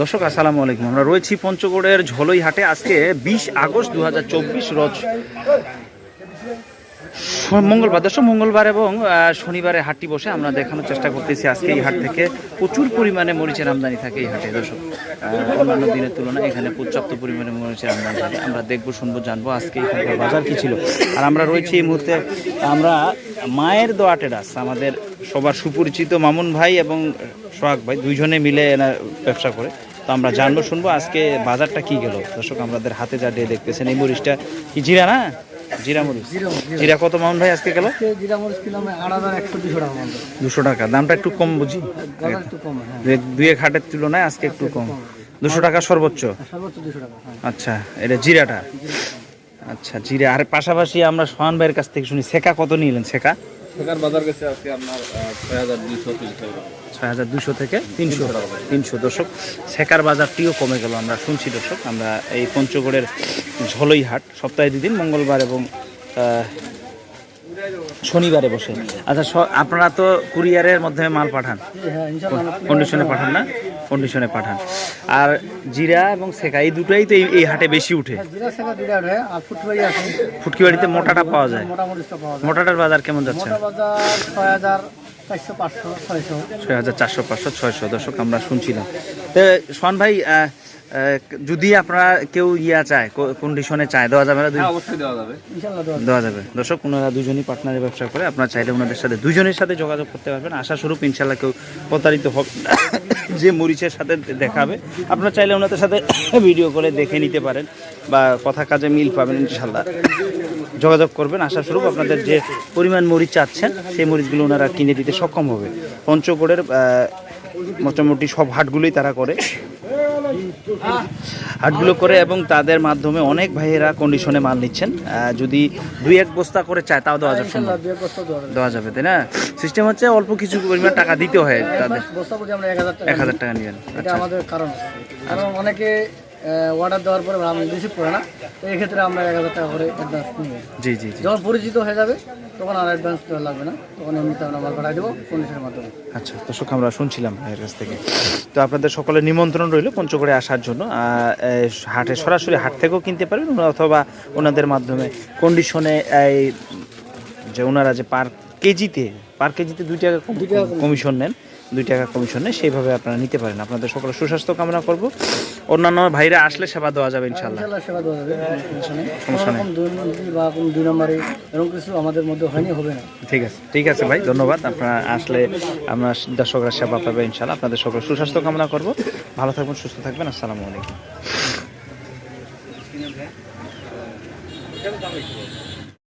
দর্শক, আসসালামু আলাইকুম। আমরা রয়েছি পঞ্চগড়ের ঝলই হাটে। আজকে বিশ আগস্ট দু হাজার চব্বিশ রোজ। মঙ্গলবার, দর্শক, মঙ্গলবার এবং শনিবারে হাটটি বসে আমরা দেখানোর চেষ্টা করতেছি আজকে এই হাট থেকে। প্রচুর পরিমাণে মরিচের আমদানি থাকে এই হাটে, দর্শক। অন্যান্য দিনের তুলনায় এখানে পর্যাপ্ত পরিমাণে মরিচের আমদানি থাকে। আমরা দেখব, শুনব, জানব আজকে এখানকার বাজার কী ছিল। আর আমরা রয়েছি এই মুহূর্তে, আমরা মায়ের দোয়া টেরাস, আমাদের সবার সুপরিচিত মামুন ভাই এবং সোহাগ ভাই, দুইজনে মিলে এনার ব্যবসা করে। তো আমরা জানব, শুনব আজকে বাজারটা কি গেল। দর্শক, আমাদের হাতে যা দিয়ে দেখতেছেন এই মরিচটা। কি জিরা না? জিরা মরিচ জিরা কত মামুন ভাই আজকে গেল? জিরা মরিচ কিলো আমি আট হাজার একশো দুশো টাকা দুশো টাকা। দামটা একটু কম বুঝি? একটু কম হ্যাঁ। দুই- এক হাটের তুলনায় আজকে একটু কম। দুশো টাকা সর্বোচ্চ? সর্বোচ্চ দুশো টাকা হ্যাঁ। আচ্ছা এটা জিরাটা? আচ্ছা জিরা। আর পাশাপাশি আমরা সোহান ভাইয়ের কাছ থেকে শুনি সেকা কত নিলেন? সেকা শেখার বাজার গেছে আজকে আপনার ছয় হাজার টাকা। ছয় হাজার দুশো থেকে তিনশো তিনশো দর্শক শেখার বাজারটিও কমে গেল। আমরা শুনছি দর্শক আমরা এই পঞ্চগড়ের ঝলই হাট সপ্তাহে দুদিন মঙ্গলবার এবং শনিবারে বসে। আচ্ছা আপনারা তো কুরিয়ারের মাধ্যমে মাল পাঠান? কন্ডিশনে পাঠান না? কন্ডিশনে পাঠান। আর জিরা এবং সেকা এই দুটোই তো এই- হাটে বেশি উঠে। ফুটকি বাড়িতে মোটাটা পাওয়া যায়। মোটাটার বাজার কেমন যাচ্ছে? ছয় হাজার চারশো পাঁচশো ছয়শো। দর্শক আমরা শুনছিলাম। তো সোহান ভাই যদি আপনারা কেউ ইয়া চায় কন্ডিশনে চায় দেওয়া যাবে না হ্যাঁ অবশ্যই দেওয়া যাবে। ইনশাল্লাহ দেওয়া দেওয়া যাবে। দর্শক ওনারা দুজনই পার্টনারে ব্যবসা করে আপনার চাইলে ওনাদের সাথে দুজনের সাথে যোগাযোগ করতে পারবেন। আশা স্বরূপ ইনশাল্লাহ কেউ প্রতারিত হবে যে মরিচের সাথে দেখাবে আপনারা চাইলে ওনাদের সাথে ভিডিও করে দেখে নিতে পারেন বা কথা কাজে মিল পাবেন ইনশাল্লাহ যোগাযোগ করবেন। আশা স্বরূপ আপনাদের যে পরিমাণ মরিচ চাচ্ছেন সেই মরিচগুলো ওনারা কিনে দিতে সক্ষম হবে। পঞ্চগড়ের মোটামুটি সব হাটগুলোই তারা করে। হাটগুলো করে এবং তাদের মাধ্যমে অনেক ভাইয়েরা কন্ডিশনে মাল নিচ্ছেন যদি দুই এক বস্তা করে চায় তাও দেওয়া যাবে দেওয়া যাবে তাই না সিস্টেম হচ্ছে অল্প কিছু পরিমাণ টাকা দিতে হয় তাদের এক হাজার টাকা এটা আমাদের কারণ কারণ অনেকে অর্ডার দেওয়ার পরে রিসিভ করে না। তো এই ক্ষেত্রে আমরা এক হাজার টাকা করে অ্যাডভান্স নিই জি জি যখন পরিচিত হয়ে যাবে তখন আর অ্যাডভান্স দেওয়া লাগবে না। তখন এমনিতে আমরা মাল পাঠাই দেবো কন্ডিশনের মাধ্যমে। আচ্ছা দর্শক আমরা শুনছিলাম এর কাছ থেকে। তো আপনাদের সকলের নিমন্ত্রণ রইল পঞ্চগড়ে আসার জন্য। হাটে সরাসরি হাট থেকেও কিনতে পারবেন অথবা ওনাদের মাধ্যমে কন্ডিশনে এই যে ওনারা যে পার কেজিতে পার কেজিতে দুই টাকা কমিশন নেন। দুই টাকা কমিশন সেইভাবে আপনারা নিতে পারেন। আপনাদের সকলের সুস্বাস্থ্য কামনা করব। অন্যান্য ভাইরা আসলে সেবা দেওয়া যাবে ইনশাল্লাহ সেবা দেওয়া যাবে সমস্যা নেই। বা দুই নম্বরে এরকম কিছু আমাদের মধ্যে হয়নি হবে না। ঠিক আছে ঠিক আছে ভাই ধন্যবাদ। আপনারা আসলে আমরা দর্শকরা সেবা পাবে ইনশাল্লাহ আপনাদের সকলের সুস্বাস্থ্য কামনা করব। ভালো থাকবেন সুস্থ থাকবেন আসসালামু আলাইকুম।